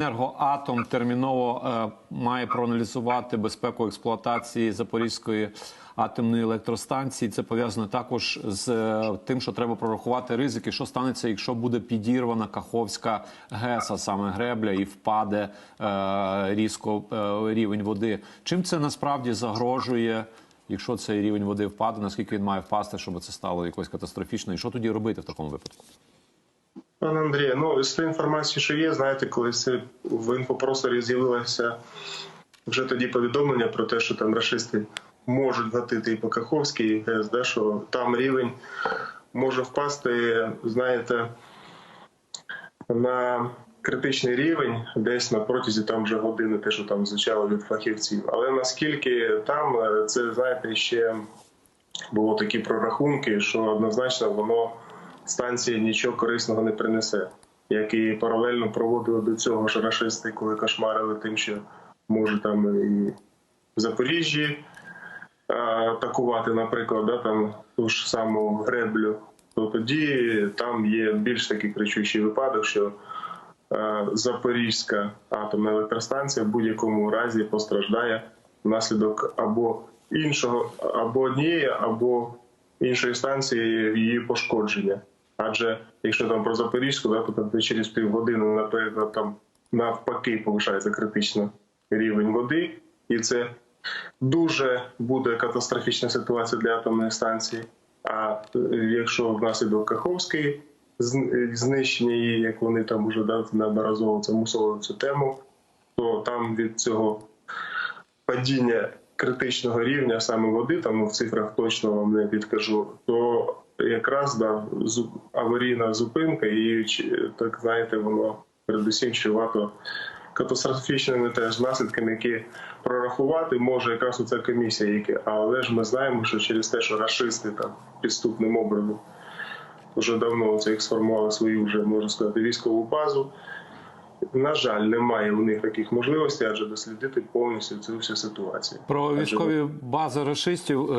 Енергоатом терміново е, має проаналізувати безпеку експлуатації Запорізької атомної електростанції. Це пов'язано також з е, тим, що треба прорахувати ризики, що станеться, якщо буде підірвана Каховська ГЕС, а саме гребля, і впаде е, різко е, рівень води. Чим це насправді загрожує? Якщо цей рівень води впаде, наскільки він має впасти, щоб це стало якось катастрофічно? І що тоді робити в такому випадку? Пане Андрію, ну з тої інформації, що є, знаєте, коли в інфопросторі з'явилося вже тоді повідомлення про те, що там рашисти можуть гатити і по Каховській, і да, що там рівень може впасти, знаєте, на критичний рівень десь на протязі там вже години, те, що там звучало від фахівців. Але наскільки там е, це, знаєте, ще було такі прорахунки, що однозначно воно станції нічого корисного не принесе. Як і паралельно проводили до цього ж рашисти, коли кошмарили тим, що може там і в Запоріжжі атакувати, наприклад, да, там ту ж саму греблю, то тоді там є більш такий кричущий випадок, що Запорізька атомна електростанція в будь-якому разі постраждає внаслідок або іншого, або однієї, або іншої станції її пошкодження. Адже якщо там про Запорізьку, да, то там через півгодини, наприклад, там навпаки повишається критично рівень води, і це дуже буде катастрофічна ситуація для атомної станції. А е, якщо внаслідок Каховської знищення її, як вони там уже да, неодноразово це цю тему, то там від цього падіння критичного рівня саме води, там в цифрах точно вам не підкажу, то якраз да, аварійна зупинка, і так знаєте, воно передусім чувато катастрофічними теж наслідками, які прорахувати може якраз оця комісія, які, але ж ми знаємо, що через те, що рашисти там підступним образом вже давно це їх сформували свою вже можна сказати військову базу. На жаль, немає у них таких можливостей, адже дослідити повністю цю всю ситуацію. Про військові бази рашистів. е,